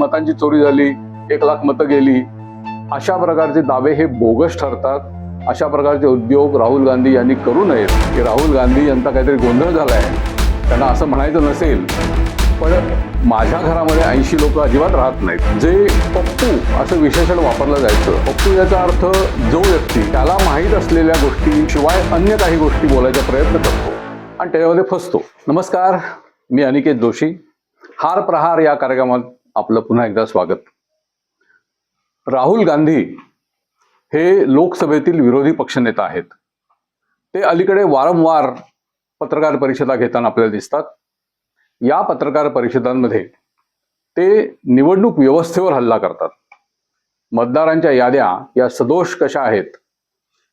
मतांची चोरी झाली एक लाख मतं गेली. अशा प्रकारचे दावे हे बोगस ठरतात. अशा प्रकारचे उद्योग राहुल गांधी यांनी करू नयेत. की राहुल गांधी यांचा काहीतरी गोंधळ झालाय त्यांना असं म्हणायचं नसेल. पण माझ्या घरामध्ये ऐंशी लोक अजिबात राहत नाहीत. जे पप्पू असं विशेषण वापरलं जायचं. पप्पू याचा अर्थ जो व्यक्ती त्याला माहीत असलेल्या गोष्टीशिवाय अन्य काही गोष्टी बोलायचा प्रयत्न करतो. आणि त्याच्यामध्ये फसतो. नमस्कार मी अनिकेत जोशी. हार प्रहार या कार्यक्रमात आपलं पुन्हा एकदा स्वागत. राहुल गांधी हे लोकसभेतील विरोधी पक्षनेता आहेत. ते अलीकडे वारंवार पत्रकार परिषदा घेताना आपल्याला दिसतात. या पत्रकार परिषदांमध्ये ते निवडणूक व्यवस्थेवर हल्ला करतात. मतदारांच्या याद्या या सदोष कशा आहेत?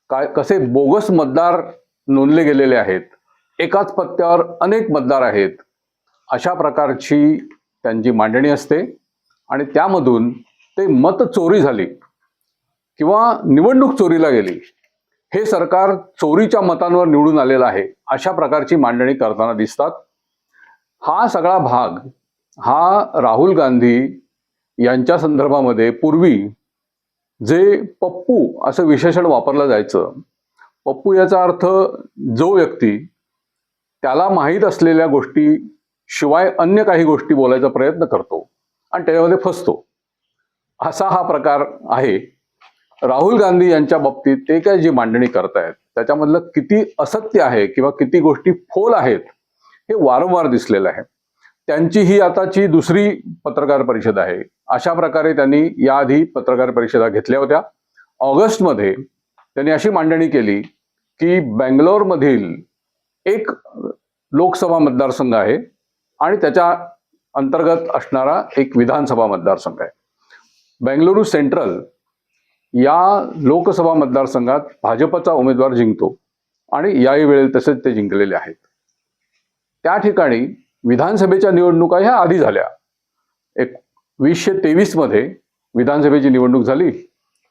काय कसे बोगस मतदार नोंदले गेलेले आहेत? एकाच पत्त्यावर अनेक मतदार आहेत. अशा प्रकारची त्यांची मांडणी असते आणि त्यामधून ते मत चोरी झाली किंवा निवडणूक चोरीला गेली. हे सरकार चोरीच्या मतांवर निवडून आलेलं आहे अशा प्रकारची मांडणी करताना दिसतात. हा सगळा भाग हा राहुल गांधी यांच्या संदर्भामध्ये पूर्वी जे पप्पू असं विशेषण वापरलं जायचं पप्पू याचा अर्थ जो व्यक्ती त्याला माहीत असलेल्या गोष्टी शिवाय अन्य काही गोष्टी बोलायचा प्रयत्न करतो आणि त्याच्यामध्ये फसतो. असा हा प्रकार आहे. राहुल गांधी यांच्या बाबतीत ते काय जी मांडणी करतायत त्याच्यामधलं किती असत्य आहे किंवा किती गोष्टी फोल आहेत हे वारंवार दिसलेलं आहे. त्यांची ही आताची दुसरी पत्रकार परिषद आहे. अशा प्रकारे त्यांनी याआधी पत्रकार परिषदा घेतल्या होत्या. ऑगस्टमध्ये त्यांनी अशी मांडणी केली की बँगलोरमधील एक लोकसभा मतदारसंघ आहे आणि त्याच्या अंतर्गत असणारा एक विधानसभा मतदारसंघ आहे. बेंगलुरू सेंट्रल या लोकसभा मतदारसंघात भाजपचा उमेदवार जिंकतो आणि याही वेळेला तसेच ते जिंकलेले आहेत. त्या ठिकाणी विधानसभेच्या निवडणुका ह्या आधी झाल्या. एक वीसशे तेवीसमध्ये विधानसभेची निवडणूक झाली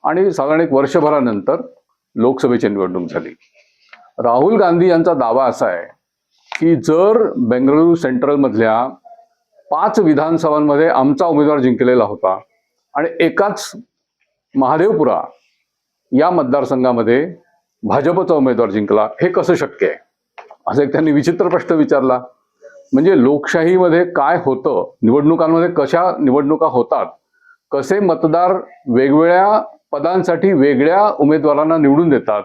आणि साधारण एक वर्षभरानंतर लोकसभेची निवडणूक झाली. राहुल गांधी यांचा दावा असा आहे की जर बेंगळुरू सेंट्रलमधल्या पाच विधानसभांमध्ये आमचा उमेदवार जिंकलेला होता आणि एकाच महादेवपुरा या मतदारसंघामध्ये भाजपचा उमेदवार जिंकला हे कसं शक्य आहे? असं एक त्यांनी विचित्र प्रश्न विचारला. म्हणजे लोकशाहीमध्ये काय होतं? निवडणुकांमध्ये कशा निवडणुका होतात? कसे मतदार वेगवेगळ्या पदांसाठी वेगळ्या उमेदवारांना निवडून देतात?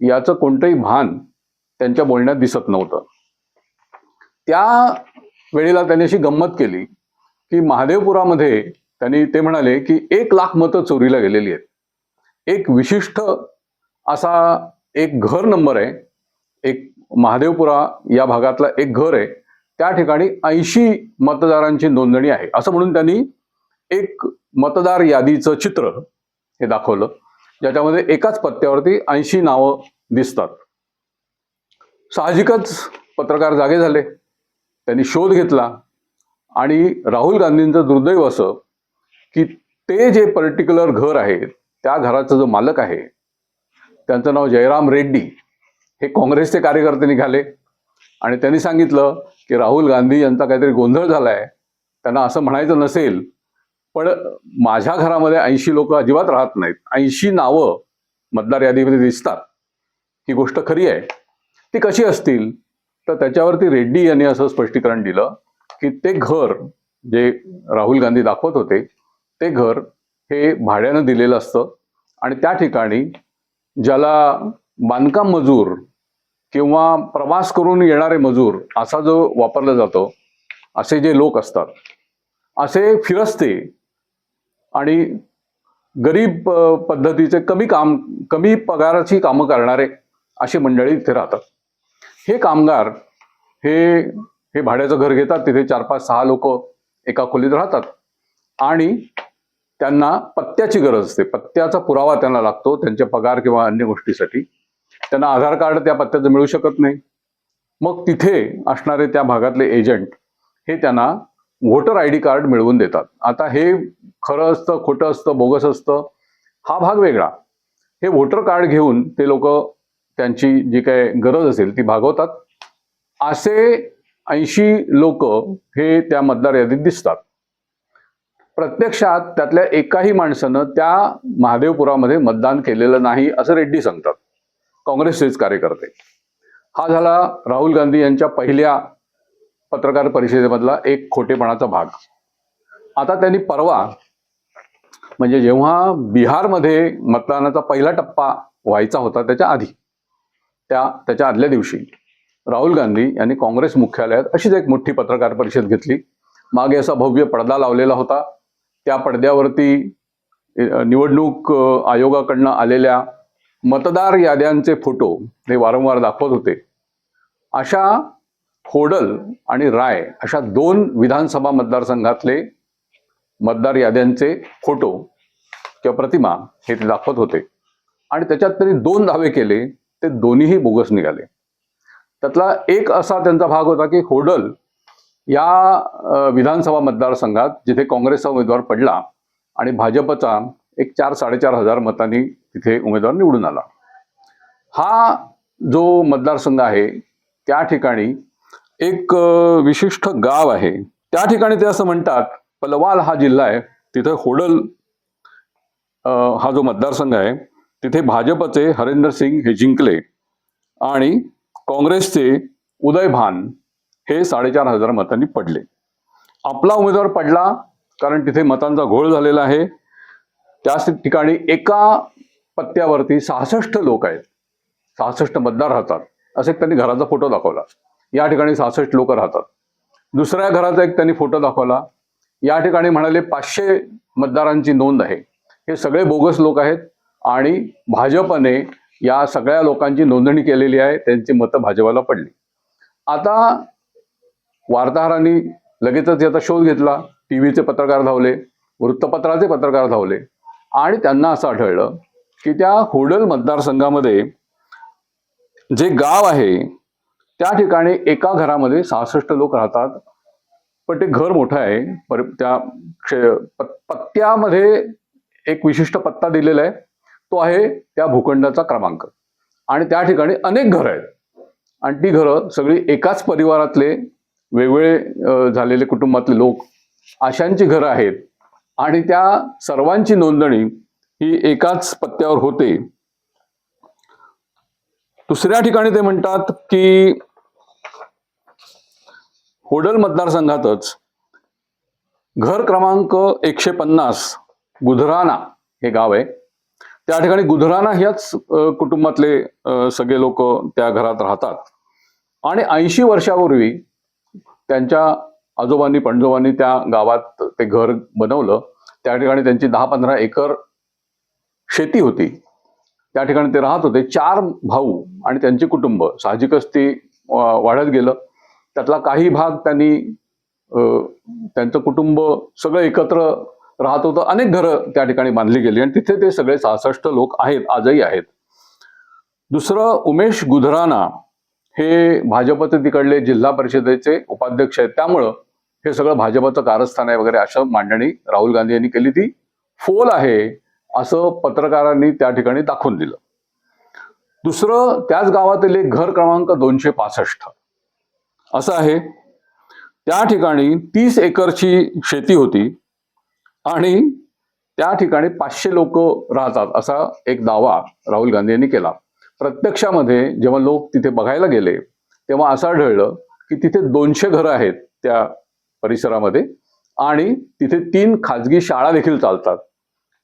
याचं कोणतंही भान त्यांच्या बोलण्यात दिसत नव्हतं. त्या वेळेला त्यांनी अशी गंमत केली की महादेवपुरामध्ये त्यांनी ते म्हणाले की एक लाख मतं चोरीला गेलेली आहेत. एक विशिष्ट असा एक घर नंबर आहे. एक महादेवपुरा या भागातला एक घर आहे. त्या ठिकाणी ऐंशी मतदारांची नोंदणी आहे. असं म्हणून त्यांनी एक मतदार यादीचं चित्र हे दाखवलं ज्याच्यामध्ये एकाच पत्त्यावरती ऐंशी नावं दिसतात. साहजिकच पत्रकार जागे झाले. त्यांनी शोध घेतला. आणि राहुल गांधींचं दुर्दैव असं की ते जे पर्टिक्युलर घर आहे त्या घराचा जो मालक आहे त्यांचं नाव जयराम रेड्डी. हे काँग्रेसचे कार्यकर्ते निघाले. आणि त्यांनी सांगितलं की राहुल गांधी यांचा काहीतरी गोंधळ झाला आहे त्यांना असं म्हणायचं नसेल पण माझ्या घरामध्ये ऐंशी लोक अजिबात राहत नाहीत. ऐंशी नावं मतदार यादीमध्ये दिसतात. ही गोष्ट खरी आहे. ती कशी असतील? तर त्याच्यावरती रेड्डी यांनी असं स्पष्टीकरण दिलं की ते घर जे राहुल गांधी दाखवत होते ते घर हे भाड्यानं दिलेलं असतं आणि त्या ठिकाणी ज्याला बांधकाम मजूर किंवा प्रवास करून येणारे मजूर असा जो वापरला जातो असे जे लोक असतात असे फिरस्ते आणि गरीब पद्धतीचे कमी काम कमी पगाराची कामं करणारे अशी मंडळी इथे राहतात. हे कामगार हे हे भाड्याचं घर घेतात तिथे चार पाच सहा लोक एका खोलीत राहतात. आणि त्यांना पत्त्याची गरज असते. पत्त्याचा पुरावा त्यांना लागतो त्यांचे पगार किंवा अन्य गोष्टीसाठी. त्यांना आधार कार्ड त्या पत्त्याचं मिळू शकत नाही. मग तिथे असणारे त्या भागातले एजंट हे त्यांना व्होटर आय डी कार्ड मिळवून देतात. आता हे खरं असतं खोटं असतं बोगस असतं हा भाग वेगळा. हे व्होटर कार्ड घेऊन ते लोक त्यांची जी काय गरज असेल ती भागवतात. असे ऐंशी लोक हे त्या मतदार यादीत दिसतात. प्रत्यक्षात त्यातल्या एकाही माणसानं त्या महादेवपुरामध्ये मतदान केलेलं नाही असं रेड्डी सांगतात. काँग्रेसचेच कार्यकर्ते. हा झाला राहुल गांधी यांच्या पहिल्या पत्रकार परिषदेमधला एक खोटेपणाचा भाग. आता त्यांनी परवा म्हणजे जेव्हा बिहारमध्ये मतदानाचा पहिला टप्पा व्हायचा होता त्याच्या आधी त्या त्याच्या आदल्या दिवशी राहुल गांधी यांनी काँग्रेस मुख्यालयात अशीच एक मोठी पत्रकार परिषद घेतली. मागे असा भव्य पडदा लावलेला होता. त्या पडद्यावरती निवडणूक आयोगाकडनं आलेल्या मतदार याद्यांचे फोटो हे वारंवार दाखवत होते. अशा होडल आणि राय अशा दोन विधानसभा मतदारसंघातले मतदार याद्यांचे फोटो किंवा प्रतिमा हे ते दाखवत होते. आणि त्याच्यात त्यांनी दोन दावे केले ते दोन्हीही बोगस निघाले. त्यातला एक असा त्यांचा भाग होता की होडल या विधानसभा मतदारसंघात जिथे काँग्रेसचा उमेदवार पडला आणि भाजपचा एक चार साडेचार हजार मतांनी तिथे उमेदवार निवडून आला. हा जो मतदारसंघ आहे त्या ठिकाणी एक विशिष्ट गाव आहे. त्या ठिकाणी ते असं म्हणतात पलवाल हा जिल्हा आहे तिथे होडल हा जो मतदारसंघ आहे तिथे भाजपचे हरेंद्र सिंग हे जिंकले आणि काँग्रेसचे उदय भान हे साडेचार हजार मतांनी पडले. आपला उमेदवार पडला कारण तिथे मतांचा घोळ झालेला आहे. त्याच ठिकाणी एका पत्त्यावरती सहासष्ट लोक आहेत. सहासष्ट मतदार राहतात. असं एक त्यांनी घराचा फोटो दाखवला. या ठिकाणी सहासष्ट लोक राहतात. दुसऱ्या घराचा एक त्यांनी फोटो दाखवला. या ठिकाणी म्हणाले पाचशे मतदारांची नोंद आहे. हे सगळे बोगस लोक आहेत आणि भाजपने या सगळ्या लोकांची नोंदणी केलेली आहे त्यांची मतं भाजपाला पडली. आता वार्ताहरांनी लगेचच याचा शोध घेतला. टी व्हीचे पत्रकार धावले वृत्तपत्राचे पत्रकार धावले आणि त्यांना असं आढळलं की त्या होडल मतदारसंघामध्ये जे गाव आहे त्या ठिकाणी एका घरामध्ये सहासष्ट लोक राहतात. पण ते घर मोठं आहे. पर त्या पत्त्यामध्ये एक विशिष्ट पत्ता दिलेला आहे. तो आहे त्या भूखंडाचा क्रमांक. आणि त्या ठिकाणी अनेक घरं आहेत. आणि ती घरं सगळी एकाच परिवारातले वेगवेगळे झालेले कुटुंबातले लोक अशांची घरं आहेत. आणि त्या सर्वांची नोंदणी ही एकाच पत्त्यावर होते. दुसऱ्या ठिकाणी ते म्हणतात की होडल मतदारसंघातच घर क्रमांक एकशे पन्नास गुधराना हे गाव आहे. त्या ठिकाणी गुधराना ह्याच कुटुंबातले सगळे लोक त्या घरात राहतात. आणि ऐंशी वर्षापूर्वी त्यांच्या आजोबांनी पणजोबांनी त्या गावात ते घर बनवलं. त्या ठिकाणी त्यांची दहा पंधरा एकर शेती होती. त्या ठिकाणी ते राहत होते. चार भाऊ आणि त्यांचे कुटुंब साहजिकच ती वाढत गेलं. त्यातला काही भाग त्यांनी त्यांचं कुटुंब सगळं एकत्र राहत होतं अनेक घरं त्या ठिकाणी बांधली गेली आणि तिथे ते सगळे सहासष्ट लोक आहेत आजही आहेत. दुसरं उमेश गुधराना हे भाजपचे तिकडले जिल्हा परिषदेचे उपाध्यक्ष आहेत. त्यामुळं हे सगळं भाजपचं कारस्थान आहे वगैरे अशा मांडणी राहुल गांधी यांनी केली. ती फोल आहे असं पत्रकारांनी त्या ठिकाणी दाखवून दिलं. दुसरं त्याच गावातील एक घर क्रमांक दोनशे पासष्ट. असं आहे. त्या ठिकाणी तीस एकरची शेती होती. आणि त्या ठिकाणी पाचशे लोक राहतात असा एक दावा राहुल गांधी यांनी केला. प्रत्यक्षामध्ये जेव्हा लोक तिथे बघायला गेले तेव्हा असं आढळलं की तिथे दोनशे घरं आहेत त्या परिसरामध्ये आणि तिथे तीन खाजगी शाळा देखील चालतात.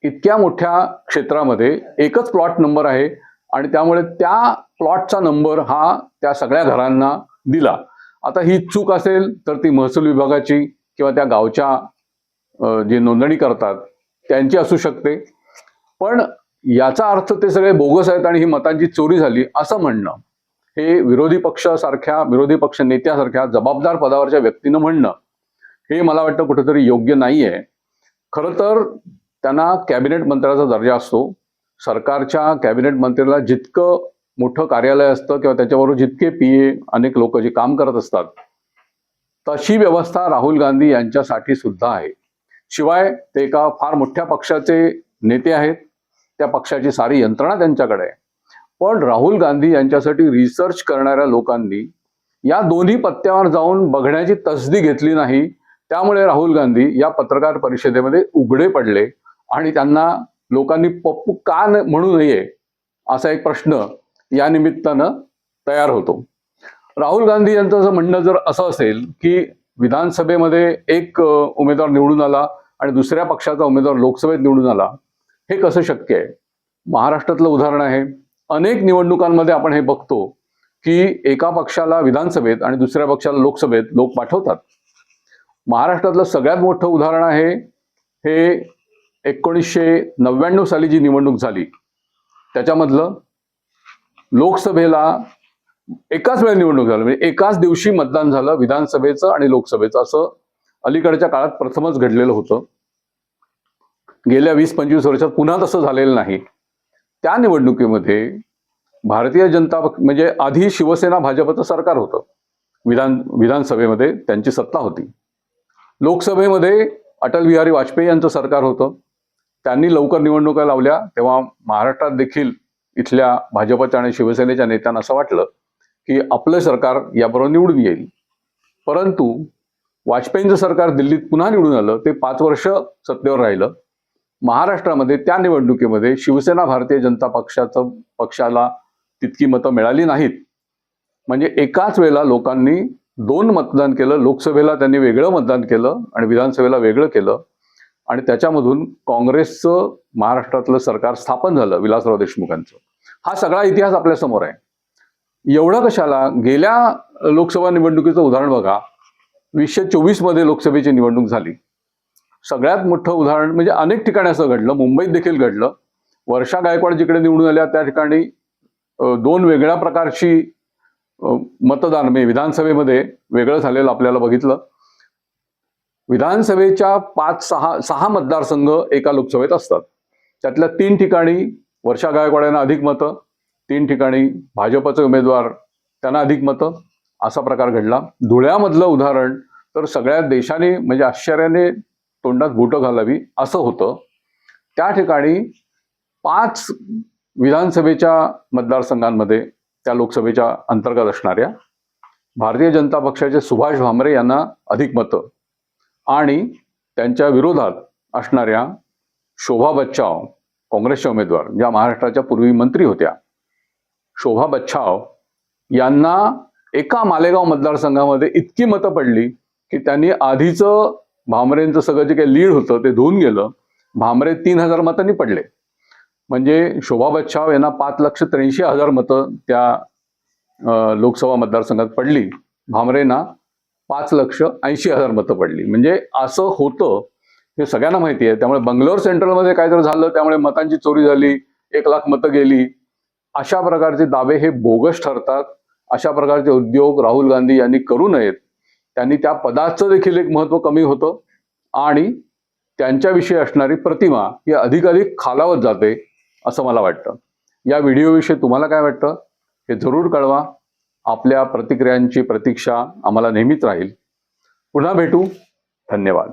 इतक्या मोठ्या क्षेत्रामध्ये एकच प्लॉट नंबर आहे आणि त्यामुळे त्या प्लॉटचा नंबर हा त्या सगळ्या घरांना दिला. आता ही चूक असेल तर ती महसूल विभागाची किंवा त्या गावच्या जे नोंदणी करतात त्यांची असू शकते. पण याचा अर्थ ते सगळे बोगस आहेत आणि ही मतांची चोरी झाली असं म्हणणं हे विरोधी पक्षासारख्या विरोधी पक्ष नेत्यासारख्या जबाबदार पदावरच्या व्यक्तीनं म्हणणं हे मला वाटतं कुठेतरी योग्य नाही आहे खरं तर त्यांना कॅबिनेट मंत्र्याचा दर्जा असतो. सरकारच्या कॅबिनेट मंत्र्याला जितकं मोठं कार्यालय असतं किंवा त्याच्याबरोबर जितके पी ए अनेक लोक जे काम करत असतात तशी व्यवस्था राहुल गांधी यांच्यासाठी सुद्धा आहे. शिवाय ते एका फार मोठ्या पक्षाचे नेते आहेत. त्या पक्षाची सारी यंत्रणा त्यांच्याकडे आहे. पण राहुल गांधी यांच्यासाठी रिसर्च करणाऱ्या लोकांनी या दोन्ही पत्त्यावर जाऊन बघण्याची तसदी घेतली नाही. त्यामुळे राहुल गांधी या पत्रकार परिषदेमध्ये उघडे पडले आणि त्यांना लोकांनी पप्पू का म्हणू नये असा एक प्रश्न या निमित्तानं तयार होतो. राहुल गांधी यांचं असं म्हणणं जर असं असेल की विधानसभेमध्ये एक उमेदवार निवडून आला आणि दुसऱ्या पक्षाचा उमेदवार लोकसभेत निवडून आला हे कसं शक्य आहे? महाराष्ट्रातलं उदाहरण आहे अनेक निवडणुकांमध्ये आपण हे बघतो की एका पक्षाला विधानसभेत आणि दुसऱ्या पक्षाला लोकसभेत लोक पाठवतात. महाराष्ट्रातलं सगळ्यात मोठं उदाहरण आहे हे एकोणीसशे नव्याण्णव साली जी निवडणूक झाली त्याच्यामधलं लोकसभेला एकाच वेळ निवडणूक झाली म्हणजे एकाच दिवशी मतदान झालं विधानसभेचं आणि लोकसभेचं असं अलीकडच्या काळात प्रथमच घडलेलं होतं. गेल्या वीस पंचवीस वर्षात पुन्हा तसं झालेलं नाही. त्या निवडणुकीमध्ये भारतीय जनता म्हणजे आधी शिवसेना भाजपचं सरकार होतं. विधान विधानसभेमध्ये त्यांची सत्ता होती. लोकसभेमध्ये अटल बिहारी वाजपेयी यांचं सरकार होतं. त्यांनी लवकर निवडणुका लावल्या तेव्हा महाराष्ट्रात देखील इथल्या भाजपच्या आणि शिवसेनेच्या नेत्यांना असं वाटलं की आपलं सरकार याबरोबर निवडून येईल. परंतु वाजपेयींचं सरकार दिल्लीत पुन्हा निवडून आलं ते पाच वर्ष सत्तेवर राहिलं. महाराष्ट्रामध्ये त्या निवडणुकीमध्ये शिवसेना भारतीय जनता पक्षाचं पक्षाला तितकी मतं मिळाली नाहीत. म्हणजे एकाच वेळेला लोकांनी दोन मतदान केलं लोकसभेला त्यांनी वेगळं मतदान केलं आणि विधानसभेला वेगळं केलं. आणि त्याच्यामधून काँग्रेसचं महाराष्ट्रातलं सरकार स्थापन झालं विलासराव देशमुखांचं. हा सगळा इतिहास आपल्यासमोर आहे. एवढं कशाला? गेल्या लोकसभा निवडणुकीचं उदाहरण बघा. वीसशे चोवीसमध्ये लोकसभेची निवडणूक झाली. सगळ्यात मोठं उदाहरण म्हणजे अनेक ठिकाणी असं घडलं. मुंबईत देखील घडलं. वर्षा गायकवाड जिकडे निवडून आल्या त्या ठिकाणी दोन वेगळ्या प्रकारची मतदान म्हणजे विधानसभेमध्ये वेगळं झालेलं आपल्याला बघितलं. विधानसभेच्या पाच सहा सहा मतदारसंघ एका लोकसभेत असतात. त्यातल्या तीन ठिकाणी वर्षा गायकवाड यांना अधिक मतं तीन ठिकाणी भाजपचे उमेदवार त्यांना अधिक मतं असा प्रकार घडला. धुळ्यामधलं उदाहरण तर सगळ्या देशाने म्हणजे आश्चर्याने तोंडात बोटं घालावी असं होतं. त्या ठिकाणी पाच विधानसभेच्या मतदारसंघांमध्ये त्या लोकसभेच्या अंतर्गत असणाऱ्या भारतीय जनता पक्षाचे सुभाष भामरे यांना अधिक मतं आणि त्यांच्या विरोधात असणाऱ्या शोभा बच्चाव काँग्रेसच्या उमेदवार ज्या महाराष्ट्राच्या पूर्वी मंत्री होत्या शोभा बच्छाव यांना एका मालेगाव मतदारसंघामध्ये इतकी मतं पडली की त्यांनी आधीचं भामरेंचं सगळं जे काही लीड होतं ते धुवून गेलं. भामरे तीन हजार मतांनी पडले. म्हणजे शोभा बच्छाव यांना पाच लक्ष त्र्याऐंशी हजार मतं त्या लोकसभा मतदारसंघात पडली. भामरेंना पाच लक्ष ऐंशी हजार मतं पडली. म्हणजे असं होतं हे सगळ्यांना माहिती आहे. त्यामुळे बंगलोर सेंट्रलमध्ये काहीतरी झालं त्यामुळे मतांची चोरी झाली एक लाख मतं गेली. अशा प्रकारचे दावे हे बोगस ठरतात. अशा प्रकारचे उद्योग राहुल गांधी यांनी करू नयेत. त्यांनी त्या पदाचं देखील एक महत्त्व कमी होतं आणि त्यांच्याविषयी असणारी प्रतिमा ही अधिकाधिक खालावत जाते असं मला वाटतं. या व्हिडिओविषयी तुम्हाला काय वाटतं? हे जरूर कळवा. आपल्या प्रतिक्रियांची प्रतीक्षा आम्हाला नेहमीच राहील. पुन्हा भेटू. धन्यवाद.